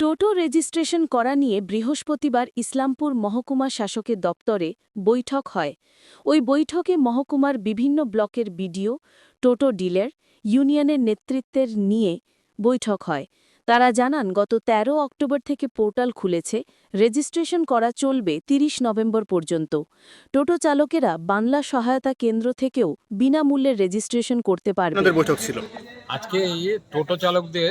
টোটো registration করা নিয়ে বৃহস্পতিবার ইসলামপুর মহকুমা শাসকের দপ্তরে বৈঠক হয়। ওই বৈঠকে মহকুমার বিভিন্ন ব্লকের বিডিও টোটো ডিলার ইউনিয়নের নেতৃত্বের নিয়ে বৈঠক হয়। তারা জানান গত ১৩ অক্টোবর থেকে পোর্টাল খুলেছে রেজিস্ট্রেশন করা চলবে ৩০ নভেম্বর পর্যন্ত। টোটো চালকেরা বাংলা সহায়তা কেন্দ্র থেকেও বিনামূল্যে রেজিস্ট্রেশন করতে পারবে। বৈঠক ছিল। আজকে এই টোটো চালকদের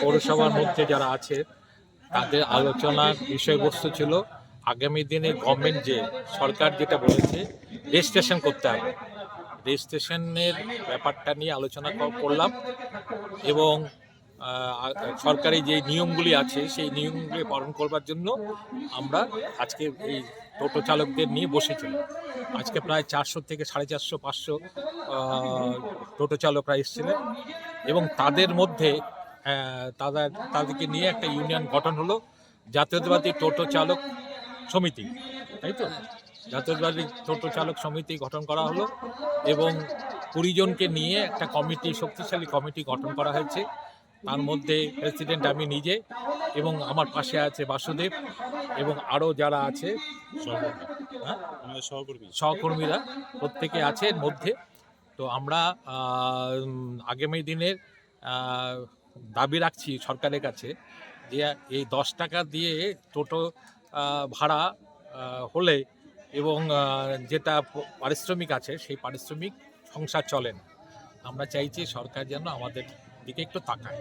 পৌরসভার মধ্যে যারা আছে, তাদের আলোচনার বিষয়বস্তু ছিল, আগামী দিনে গভর্নমেন্ট যে, সরকার যেটা বলেছে রেজিস্ট্রেশন করতে হবে। রেজিস্ট্রেশনের ব্যাপারটা নিয়ে আলোচনা করলাম এবং সরকারি যে নিয়মগুলি আছে, সেই নিয়মগুলি পালন করবার জন্য আমরা আজকে এই টোটো চালকদের নিয়ে বসেছিলাম। আজকে প্রায় চারশো থেকে সাড়ে চারশো, পাঁচশো টোটো চালকরা এসেছিলেন। এবং তাদের মধ্যে তাদের তাদেরকে নিয়ে একটা ইউনিয়ন গঠন হলো জাতীয়তাবাদী টোটো চালক সমিতি তাই তো? জাতীয়তাবাদী টোটো চালক সমিতি গঠন করা হলো এবং কুড়িজনকে নিয়ে একটা কমিটি শক্তিশালী কমিটি গঠন করা হয়েছে। তার মধ্যে প্রেসিডেন্ট আমি নিজে এবং আমার পাশে আছে বাসুদেব এবং আরও যারা আছে সহকর্মী হ্যাঁ? সহকর্মী। সহকর্মীরা প্রত্যেকে আছে এর মধ্যে। তো আমরা আগামী দিনের দাবি রাখছি সরকারের কাছে যে এই দশ টাকা দিয়ে টোটো ভাড়া হলে এবং যেটা পারিশ্রমিক আছে সেই পারিশ্রমিক সংসার চলে না। আমরা চাইছি সরকার যেন আমাদের দিকে একটু তাকায়।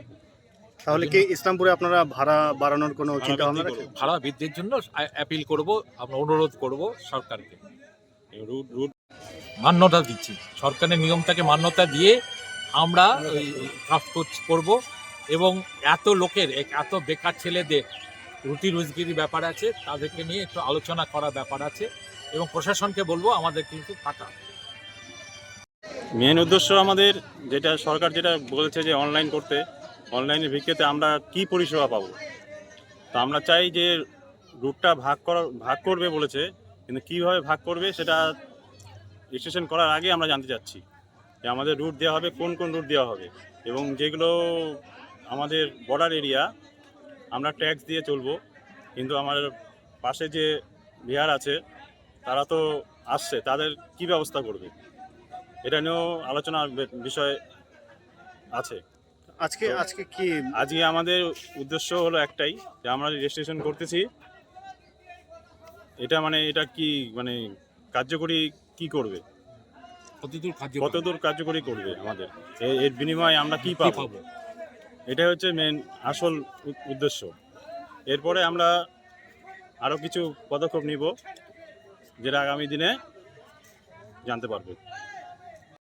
তাহলে কি ইসলামপুরে আপনারা ভাড়া বাড়ানোর কোনো চিন্তা ভাবনা ভাড়া বৃদ্ধির জন্য অ্যাপিল করব আমরা অনুরোধ করব সরকারকে। রুট রুট মান্যতা দিচ্ছি। সরকারের নিয়মটাকে মান্যতা দিয়ে আমরা ওই কাজ করব এবং এত লোকের, এত বেকার ছেলেদের রুটি রুজগিরি ব্যাপার আছে, তাদেরকে নিয়ে একটু আলোচনা করার ব্যাপার আছে এবং প্রশাসনকে বলব আমাদের কিন্তু টাকা মেন উদ্দেশ্য আমাদের যেটা, সরকার যেটা বলেছে যে অনলাইন করতে, অনলাইনের ভিত্তিতে আমরা কি পরিষেবা পাবো? তো আমরা চাই যে রুটটা ভাগ করা, ভাগ করবে বলেছে, কিন্তু কীভাবে ভাগ করবে সেটা রেজিস্ট্রেশন করার আগে আমরা জানতে চাচ্ছি যে আমাদের রুট দেওয়া হবে কোন কোন রুট দেওয়া হবে। এবং যেগুলো আমাদের বর্ডার এরিয়া আমরা ট্যাক্স দিয়ে চলবো। কিন্তু আমাদের পাশে যে বিহার আছে তারা তো আসছে তাদের কি ব্যবস্থা করবে? এটা নিয়েও আলোচনার বিষয় আছে। আজকে আজকে কি? আজকে আমাদের উদ্দেশ্য হলো একটাই যে আমরা রেজিস্ট্রেশন করতেছি। এটা মানে এটা কি মানে কার্যকরী কি করবে? কতদূর কার্য কতদূর কার্যকরী করবে আমাদের? এর বিনিময়ে আমরা কি পাবো? এটাই এটা হচ্ছে মেন আসল উদ্দেশ্য। এরপরে আমরা আরও কিছু পদক্ষেপ নিব যেটা আগামী দিনে জানতে পারবে।